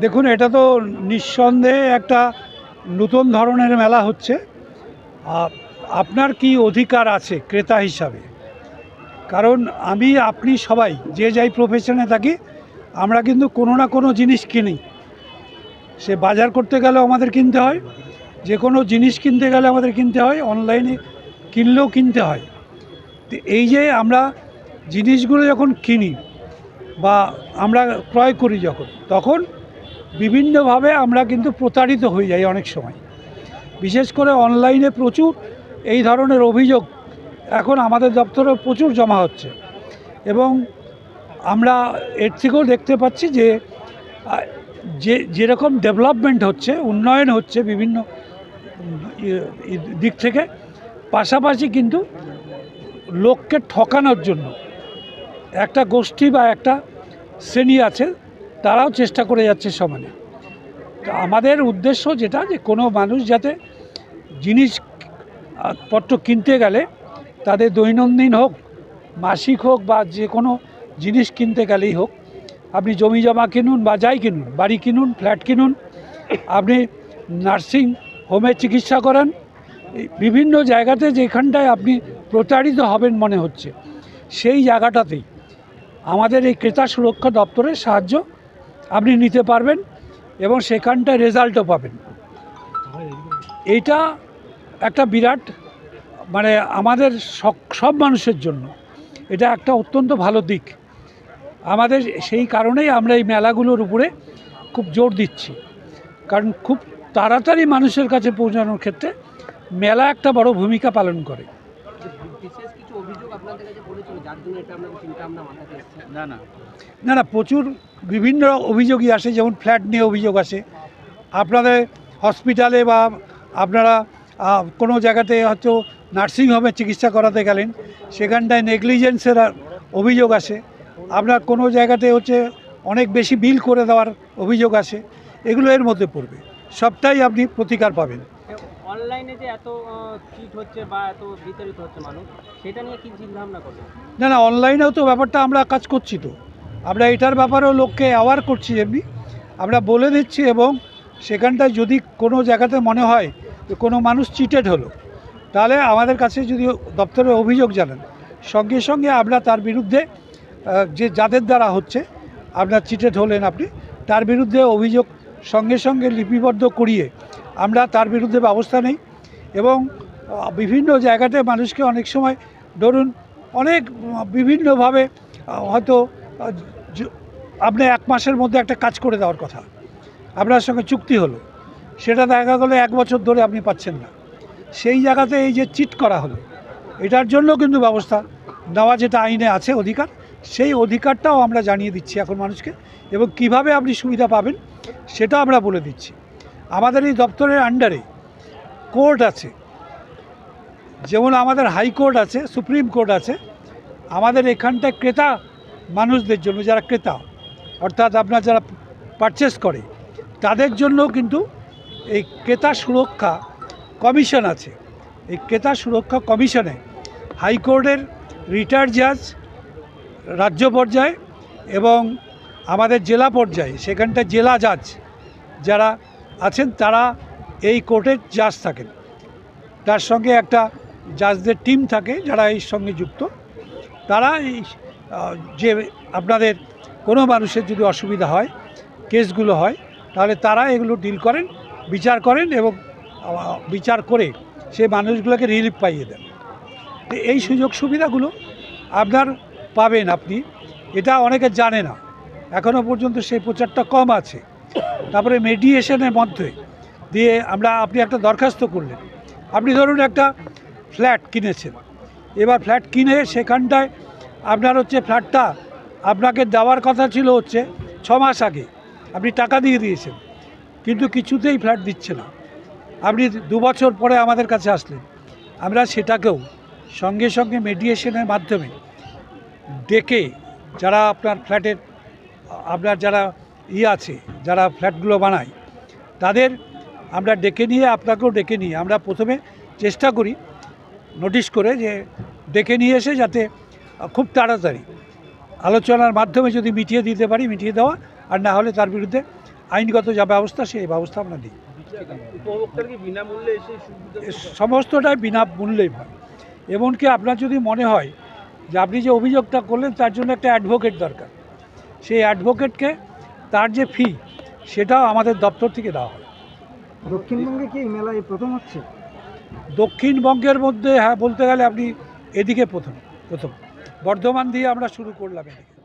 দেখুন, এটা তো নিঃসন্দেহে একটা নতুন ধরনের মেলা হচ্ছে। আপনার কি অধিকার আছে ক্রেতা হিসাবে? কারণ আমি, আপনি সবাই, যে যাই প্রফেশনে থাকি, আমরা কিন্তু কোনো না কোনো জিনিস কিনি। সে বাজার করতে গেলেও আমাদের কিনতে হয়, যে কোনো জিনিস কিনতে গেলে আমাদের কিনতে হয়, অনলাইনে কিনলেও কিনতে হয়। তো এই যে আমরা জিনিসগুলো যখন কিনি বা আমরা ক্রয় করি যখন, তখন বিভিন্নভাবে আমরা কিন্তু প্রতারিত হয়ে যাই অনেক সময়। বিশেষ করে অনলাইনে প্রচুর এই ধরনের অভিযোগ এখন আমাদের দপ্তরে প্রচুর জমা হচ্ছে। এবং আমরা এর থেকেও দেখতে পাচ্ছি যে যে, যেরকম ডেভেলপমেন্ট হচ্ছে, উন্নয়ন হচ্ছে বিভিন্ন দিক থেকে, পাশাপাশি কিন্তু লোককে ঠকানোর জন্য একটা গোষ্ঠী বা একটা শ্রেণি আছে তারাও চেষ্টা করে যাচ্ছে সমানে। আমাদের উদ্দেশ্য যেটা যে কোনো মানুষ যাতে জিনিস আহ, পত্র কিনতে গেলে তাদের দৈনন্দিন হোক মাসিক হোক বা যে কোনো জিনিস কিনতে গেলেই হোক আপনি জমি জমা কিনুন বা যাই কিনুন বাড়ি কিনুন ফ্ল্যাট কিনুন আপনি নার্সিং হোমে চিকিৎসা করান বিভিন্ন জায়গাতে যেখানটায় আপনি প্রতারিত হবেন মনে হচ্ছে সেই জায়গাটাতেই। আমাদের এই ক্রেতা সুরক্ষা দপ্তরের সাহায্য আপনি নিতে পারবেন এবং সেখানটায় রেজাল্টও পাবেন। এইটা একটা বিরাট মানে আমাদের সব- মানুষের জন্য। এটা একটা অত্যন্ত ভালো দিক। আমাদের সেই কারণেই আমরা এই মেলাগুলোর উপরে খুব জোর দিচ্ছি। কারণ খুব তাড়াতাড়ি মানুষের কাছে পৌঁছানোর ক্ষেত্রে মেলা একটা বড় ভূমিকা পালন করে বিশেষ কিছু অভিযোগ আপনাদের কাছে পড়েছিল না না। না না, প্রচুর বিভিন্ন অভিযোগই আসে, যেমন ফ্ল্যাট নিয়ে অভিযোগ আসে। আপনাদের হসপিটালে বা আপনারা কোনো জায়গাতে হয়তো নার্সিংহোমে চিকিৎসা করাতে গেলেন, সেখানটায় নেগলিজেন্সের অভিযোগ আসে। আপনার কোনো জায়গাতে হচ্ছে অনেক বেশি বিল করে দেওয়ার অভিযোগ আসে। এগুলো এর মধ্যে পড়বে। সবটাই আপনি প্রতিকার পাবেন। অনলাইনে যে এত চিট হচ্ছে বা এত বিতাড়িত হচ্ছে মানুষ, সেটা নিয়ে কি চিন্তা ভাবনা করবে? না না, অনলাইনেও তো ব্যাপারটা আমরা কাজ করছি তো। আমরা এটার ব্যাপারেও লোককে অ্যাওয়ার করছি এমনি। আমরা বলে দিচ্ছি এবং সেখানটায় যদি কোনো জায়গাতে মনে হয় যে কোনো মানুষ চিটেড হলো, তাহলে আমাদের কাছে যদি দপ্তরে অভিযোগ জানান, সঙ্গে সঙ্গে আমরা তার বিরুদ্ধে যে যাদের দ্বারা হচ্ছে, আপনার চিটেড হলেন আপনি, তার বিরুদ্ধে অভিযোগ সঙ্গে সঙ্গে লিপিবদ্ধ করিয়ে আমরা তার বিরুদ্ধে ব্যবস্থা নেই এবং বিভিন্ন জায়গাতে মানুষকে অনেক সময় ধরুন অনেক বিভিন্নভাবে হয়তো আপনি এক মাসের মধ্যে একটা কাজ করে দেওয়ার কথা। আপনার সঙ্গে চুক্তি হলো। সেটা দেখা গেলো এক বছর ধরে আপনি পাচ্ছেন না। সেই জায়গাতে এই যে চিট করা হলো, এটার জন্য কিন্তু ব্যবস্থা নেওয়া যেটা আইনে আছে অধিকার, সেই অধিকারটাও আমরা জানিয়ে দিচ্ছি এখন মানুষকে এবং কীভাবে আপনি সুবিধা পাবেন সেটা আমরা বলে দিচ্ছি। আমাদের এই দপ্তরের আন্ডারে কোর্ট আছে। যেমন আমাদের হাইকোর্ট আছে, সুপ্রিম কোর্ট আছে। আমাদের এখানটায় ক্রেতা মানুষদের জন্য, যারা ক্রেতা, অর্থাৎ আপনার যারা পারচেস করে, তাদের জন্য কিন্তু এই ক্রেতা সুরক্ষা কমিশন আছে। এই ক্রেতা সুরক্ষা কমিশনে হাইকোর্টের রিটায়ার্ড জাজ রাজ্য পর্যায়ে এবং আমাদের জেলা পর্যায়ে সেখানটা জেলা জাজ যারা আছেন, তারা এই কোর্টের জাজ থাকেন। তার সঙ্গে একটা জাজদের টিম থাকে যারা এর সঙ্গে যুক্ত। তারা এই যে আপনাদের কোনো মানুষের যদি অসুবিধা হয়, কেসগুলো হয়, তাহলে তারা এগুলো ডিল করেন, বিচার করেন এবং বিচার করে সে মানুষগুলোকে রিলিফ পাইয়ে দেন। এই সুযোগ সুবিধাগুলো আপনার পাবেন আপনি। এটা অনেকে জানে না। এখনও পর্যন্ত সেই প্রচারটা কম আছে। তারপরে মেডিয়েশনের মধ্যে দিয়ে আমরা, আপনি একটা দরখাস্ত করলেন। আপনি ধরুন একটা ফ্ল্যাট কিনেছেন। এবার ফ্ল্যাট কিনে সেখানটায় আপনার হচ্ছে ফ্ল্যাটটা আপনাকে দেওয়ার কথা ছিল হচ্ছে ছ মাস আগে। আপনি টাকা দিয়ে দিয়েছেন, কিন্তু কিছুতেই ফ্ল্যাট দিচ্ছে না। আপনি দু বছর পরে আমাদের কাছে আসলেন। আমরা সেটাকেও সঙ্গে সঙ্গে মেডিয়েশনের মাধ্যমে ডেকে যারা আপনার ফ্ল্যাটের আপনার যারা ই আছে যারা ফ্ল্যাটগুলো বানায় তাদের আমরা ডেকে নিয়ে আপনাকেও ডেকে নিয়ে আমরা প্রথমে চেষ্টা করি নোটিশ করে যে ডেকে নিয়ে এসে যাতে খুব তাড়াতাড়ি আলোচনার মাধ্যমে যদি মিটিয়ে দিতে পারি মিটিয়ে দেওয়া আর না হলে তার বিরুদ্ধে আইনগত যা ব্যবস্থা সেই ব্যবস্থা আমরা এ সমস্তটাই বিনা মূল্যেই হয়। এমনকি আপনার যদি মনে হয় যে আপনি যে অভিযোগটা করলেন তার জন্য একটা অ্যাডভোকেট দরকার। সেই অ্যাডভোকেটকে তার যে ফি সেটা আমাদের দপ্তর থেকে দেওয়া হয়। দক্ষিণবঙ্গে কি এই মেলায় প্রথম হচ্ছে? দক্ষিণবঙ্গের মধ্যে হ্যাঁ বলতে গেলে আপনি এদিকে প্রথম প্রথম। বর্ধমান দিয়ে আমরা শুরু করলাম এদিকে।